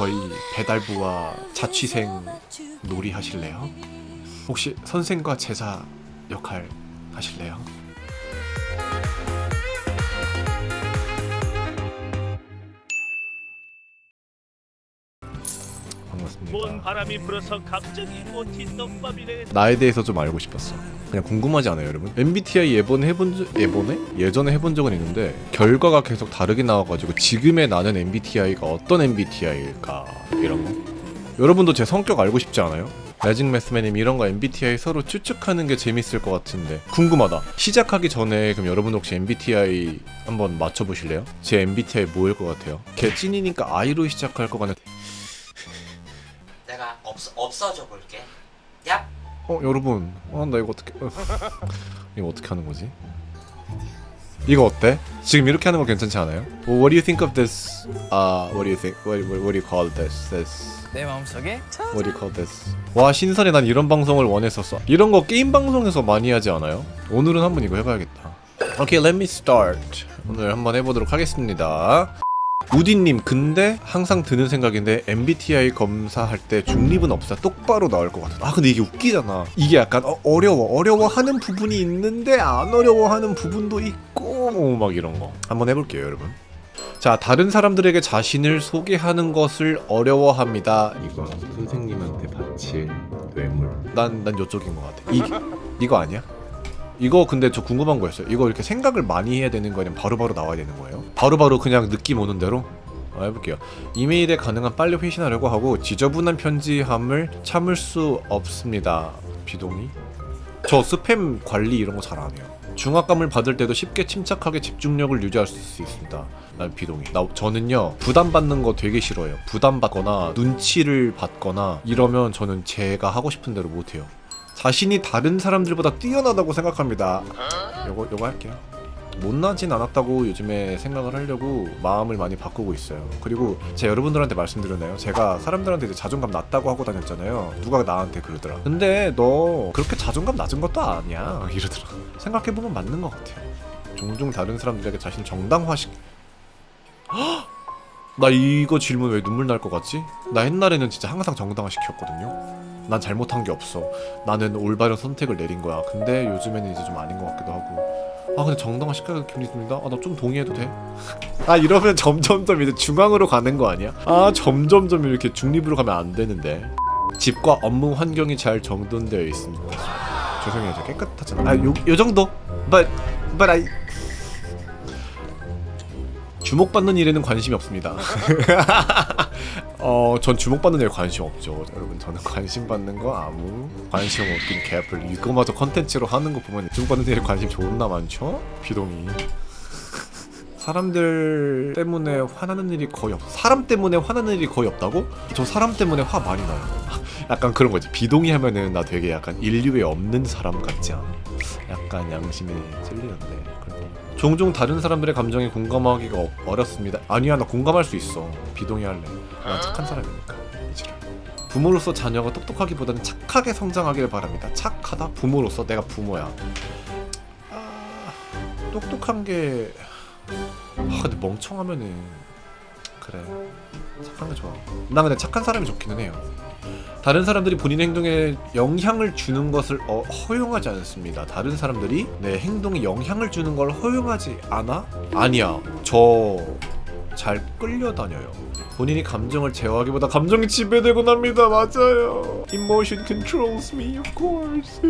저희 배달부와 자취생 놀이 하실래요? 혹시 선생과 제자 역할 하실래요? 바람이 불어서 갑자기 꽃이 떡밥이래 나에 대해서 좀 알고 싶었어. 그냥 궁금하지 않아요, 여러분? MBTI 예번 해본 적 예번에 예전에 해본 적은 있는데 결과가 계속 다르게 나와가지고 지금의 나는 MBTI가 어떤 MBTI일까 이런 거. 여러분도 제 성격 알고 싶지 않아요? 매직 매스매님 이런 거 MBTI 서로 추측하는 게 재밌을 것 같은데 궁금하다. 시작하기 전에 그럼 여러분 혹시 MBTI 한번 맞춰보실래요? 제 MBTI 뭐일 것 같아요? 걔 찐이니까 I로 시작할 것 내가 없 없어져 볼게. 야, 어 여러분 어나 이거 어떻게 어, 이거 어떻게 하는 거지? 이거 어때? 지금 이렇게 하는 거 괜찮지 않아요? Well, what do you think of this? Uh, what do you think? What, what, what do you call this? This? 내 마음속에 What do you call this? 와 신선해 난 이런 방송을 원했었어 이런 거 게임 방송에서 많이 하지 않아요? 오늘은 한번 이거 해봐야겠다 Okay, let me start 오늘 한번 해보도록 하겠습니다 우디님 근데 항상 드는 생각인데 MBTI 검사할 때 중립은 없어. 똑바로 나올 것 같아. 아 근데 이게 웃기잖아. 이게 약간 어, 어려워. 어려워하는 부분이 있는데 안 어려워하는 부분도 있고 뭐막 이런 거. 한번 해볼게요 여러분. 자 다른 사람들에게 자신을 소개하는 것을 어려워합니다. 이거 선생님한테 바칠 뇌물. 난난 요쪽인 것 같아. 이, 이거 아니야? 이거 근데 저 궁금한 거였어요. 이거 이렇게 생각을 많이 해야 되는 거냐면 바로바로 나와야 되는 거예요? 바로 바로 그냥 느낌 오는 대로? 아, 해볼게요. 이메일에 가능한 빨리 회신하려고 하고 지저분한 편지함을 참을 수 없습니다. 비동의? 저 스팸 관리 이런 거 잘 안 해요. 중압감을 받을 때도 쉽게 침착하게 집중력을 유지할 수 있습니다. 난 비동의. 나 저는요 부담받는 거 되게 싫어요. 부담받거나 눈치를 받거나 이러면 저는 제가 하고 싶은 대로 못 해요. 자신이 다른 사람들보다 뛰어나다고 생각합니다. 요거 요거 할게요. 못나진 않았다고 요즘에 생각을 하려고 마음을 많이 바꾸고 있어요. 그리고 제가 여러분들한테 말씀드렸나요? 제가 사람들한테 이제 자존감 낮다고 하고 다녔잖아요. 누가 나한테 그러더라. 근데 너 그렇게 자존감 낮은 것도 아니야. 이러더라. 생각해보면 맞는 것 같아요. 종종 다른 사람들에게 자신을 정당화시... 헉! 나 이거 질문 왜 눈물 날 것 같지? 나 옛날에는 진짜 항상 정당화 시켰거든요. 난 잘못한 게 없어. 나는 올바른 선택을 내린 거야. 근데 요즘에는 이제 좀 아닌 것 같기도 하고. 아 근데 정당화 시켜야 기분이 듭니다. 아 나 좀 동의해도 돼? 아 이러면 점점점 이제 중앙으로 가는 거 아니야? 아 점점점 이렇게 중립으로 가면 안 되는데. 집과 업무 환경이 잘 정돈되어 있습니다. 죄송해요, 저 깨끗하잖아. 아 요 요 정도. But but I 주목받는 일에는 관심이 없습니다. 어, 전 주목받는 일에 관심 없죠. 여러분, 저는 관심 받는 거 아무 관심 없긴 개뿔. 이거마저 컨텐츠로 하는 거 보면 주목받는 일에 관심 존나 많죠? 비동이. 사람들 때문에 화나는 일이 거의 없. 사람 때문에 화나는 일이 거의 없다고? 저 사람 때문에 화 많이 나요. 약간 그런 거지. 비동의 하면은 나 되게 약간 인류에 없는 사람 같지 않아? 약간 양심에 찔리는데. 종종 다른 사람들의 감정에 공감하기가 어- 어렵습니다. 아니야, 나 공감할 수 있어. 비동의 할래. 난 착한 사람이니까. 이지랄. 부모로서 자녀가 똑똑하기보다는 착하게 성장하기를 바랍니다. 착하다? 부모로서 내가 부모야. 아, 똑똑한 게 아 근데 멍청하면은 그래 착한 게 좋아 나 근데 착한 사람이 좋기는 해요 다른 사람들이 본인의 행동에 영향을 주는 것을 어, 허용하지 않습니다. 다른 사람들이 내 행동에 영향을 주는 걸 허용하지 않아? 아니야. 저 잘 끌려다녀요. 본인이 감정을 제어하기보다 감정이 지배되곤 합니다. 맞아요. Emotion controls me of course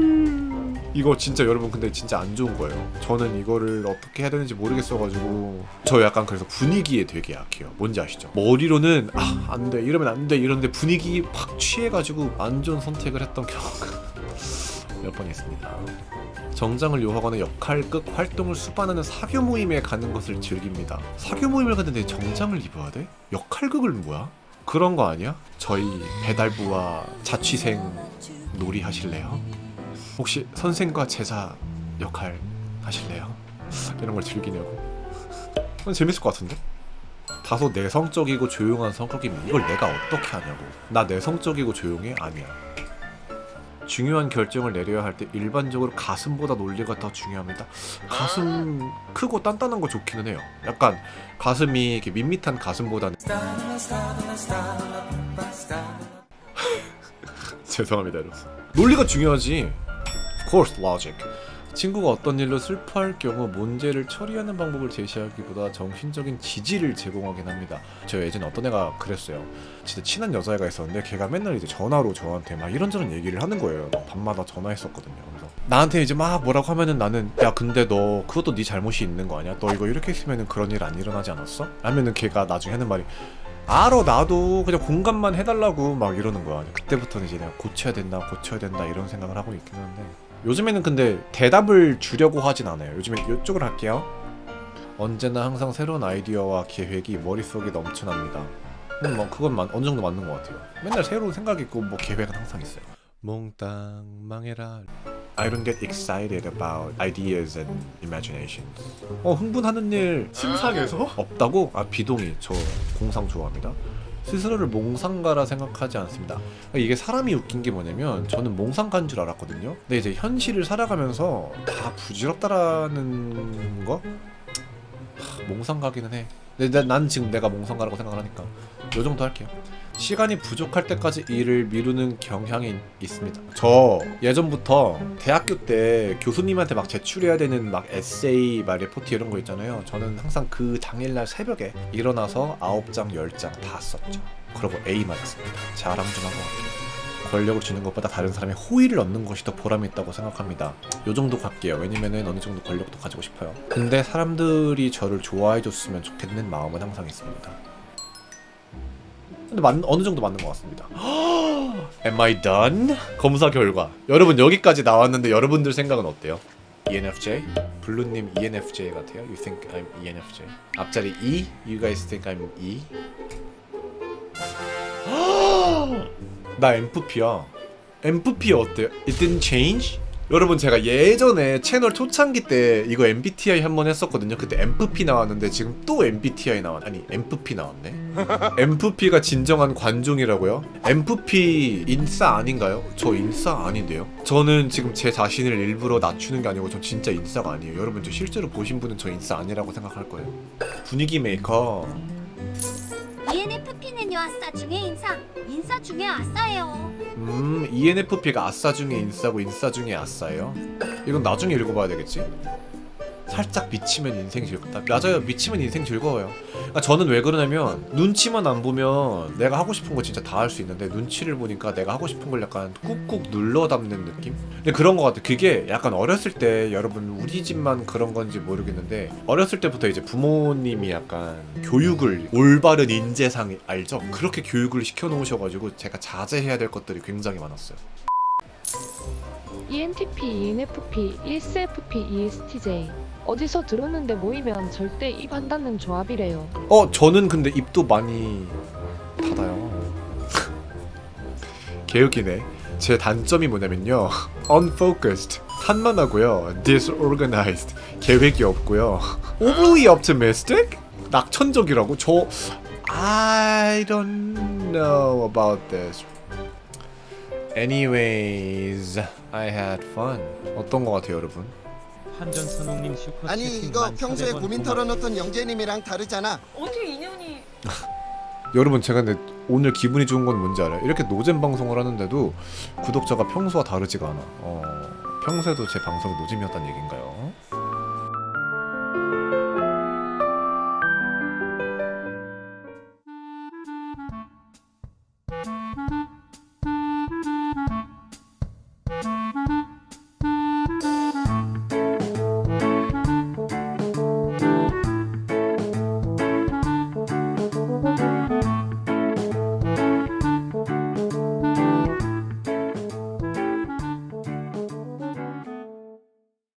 이거 진짜 여러분 근데 진짜 안 좋은 거예요. 저는 이거를 어떻게 해야 되는지 모르겠어가지고 저 약간 그래서 분위기에 되게 약해요. 뭔지 아시죠? 머리로는 아 안 돼 이러면 안 돼 이런데 분위기 확 취해가지고 안 좋은 선택을 했던 경우가 몇 번 있습니다. 정장을 요하거나 역할극 활동을 수반하는 사교 모임에 가는 것을 즐깁니다. 사교 모임을 갔는데 정장을 입어야 돼? 역할극은 뭐야? 그런 거 아니야? 저희 배달부와 자취생 놀이 하실래요? 혹시 선생과 제자 역할 하실래요? 이런 걸 즐기냐고. 난 재밌을 것 같은데? 다소 내성적이고 조용한 성격이면 이걸 내가 어떻게 하냐고. 나 내성적이고 조용해? 아니야. 중요한 결정을 내려야 할 때 일반적으로 가슴보다 논리가 더 중요합니다. 가슴 크고 단단한 거 좋기는 해요. 약간 가슴이 이렇게 밋밋한 가슴보다는 죄송합니다 이러면서 논리가 중요하지 course logic 친구가 어떤 일로 슬퍼할 경우 문제를 처리하는 방법을 제시하기보다 정신적인 지지를 제공하긴 합니다. 저 예전에 어떤 애가 그랬어요. 진짜 친한 여자애가 있었는데 걔가 맨날 이제 전화로 저한테 막 이런저런 얘기를 하는 거예요. 밤마다 전화했었거든요. 그래서 나한테 이제 막 뭐라고 하면은 나는 야 근데 너 그것도 네 잘못이 있는 거 아니야? 너 이거 이렇게 했으면은 그런 일 안 일어나지 않았어? 하면은 걔가 나중에 하는 말이 알어 나도 그냥 공감만 해달라고 막 이러는 거야. 그때부터는 이제 내가 고쳐야 된다, 고쳐야 된다 이런 생각을 하고 있긴 한데 요즘에는 근데 대답을 주려고 하진 않아요. 요즘에 이쪽을 할게요. 언제나 항상 새로운 아이디어와 계획이 머릿속에 넘쳐납니다. 음, 뭐 그건 만, 어느 정도 맞는 것 같아요. 맨날 새로운 생각 있고 뭐 계획은 항상 있어요. 몽땅 망해라. I don't get excited about ideas and imaginations. 어 흥분하는 일 심상해서 없다고? 아 비동의 저 공상 좋아합니다. 스스로를 몽상가라 생각하지 않습니다. 이게 사람이 웃긴 게 뭐냐면 저는 몽상가인 줄 알았거든요. 근데 이제 현실을 살아가면서 다 부질없다라는 거 하, 몽상가기는 해. 근데 나- 난 지금 내가 몽상가라고 생각을 하니까 요 정도 할게요. 시간이 부족할 때까지 일을 미루는 경향이 있습니다. 저 예전부터 대학교 때 교수님한테 막 제출해야 되는 막 에세이, 막 레포트 이런 거 있잖아요. 저는 항상 그 당일날 새벽에 일어나서 9장, 10장 다 썼죠. 그러고 A 맞았습니다. 자랑 좀 하고 갈게요. 권력을 주는 것보다 다른 사람의 호의를 얻는 것이 더 보람이 있다고 생각합니다. 요 정도 갈게요. 왜냐면은 어느 정도 권력도 가지고 싶어요. 근데 사람들이 저를 좋아해 줬으면 좋겠는 마음은 항상 있습니다. 근데 맞, 어느 정도 맞는 것 같습니다. Am I done? 검사 결과. 여러분 여기까지 나왔는데 여러분들 생각은 어때요? E ENFJ? 블루님 E ENFJ 같아요? You think I'm E ENFJ? 앞자리 E? You guys think I'm E? 나 MFP야. MFP 어때요? It didn't change? 여러분 제가 예전에 채널 초창기 때 이거 MBTI 한 번 했었거든요. 그때 MFP 나왔는데 지금 또 MBTI 나왔 아니 MFP 나왔네. MFP가 진정한 관종이라고요? MFP 인싸 아닌가요? 저 인싸 아닌데요. 저는 지금 제 자신을 일부러 낮추는 게 아니고 저 진짜 인싸가 아니에요. 여러분 저 실제로 보신 분은 저 인싸 아니라고 생각할 거예요. 분위기 메이커. ENFP 는요 아싸 중에 인싸 인싸 중에 아싸예요 음, ENFP가 아싸 중에 인싸고 인싸 중에 아싸예요? 이건 나중에 읽어봐야 되겠지? 살짝 미치면 인생 즐겁다. 맞아요. 미치면 인생 즐거워요. 그러니까 저는 왜 그러냐면 눈치만 안 보면 내가 하고 싶은 거 진짜 다 할 수 있는데 눈치를 보니까 내가 하고 싶은 걸 약간 꾹꾹 눌러 담는 느낌? 근데 그런 거 같아. 그게 약간 어렸을 때 여러분 우리 집만 그런 건지 모르겠는데 어렸을 때부터 이제 부모님이 약간 교육을 올바른 인재상 알죠? 그렇게 교육을 시켜 놓으셔가지고 제가 자제해야 될 것들이 굉장히 많았어요. ENTP, ENFP, ESFP, ESTJ 어디서 들었는데 모이면 절대 입안 닿는 조합이래요. 어 저는 근데 입도 많이 닫아요. 개웃기네. 제 단점이 뭐냐면요. unfocused 산만하고요. disorganized 계획이 없고요. overly optimistic? 낙천적이라고? 저 I don't know about this. Anyways I had fun. 어떤 거 같아요 여러분 한전 선홍님 슈퍼 아니 이거 만 평소에 400원 고민. 털어놓던 영재님이랑 다르잖아. 어떻게 인연이 여러분 제가 근데 오늘 기분이 좋은 건 뭔지 알아요? 이렇게 노잼 방송을 하는데도 구독자가 평소와 다르지가 않아. 어, 평소에도 제 방송이 노잼이었다는 얘기인가요?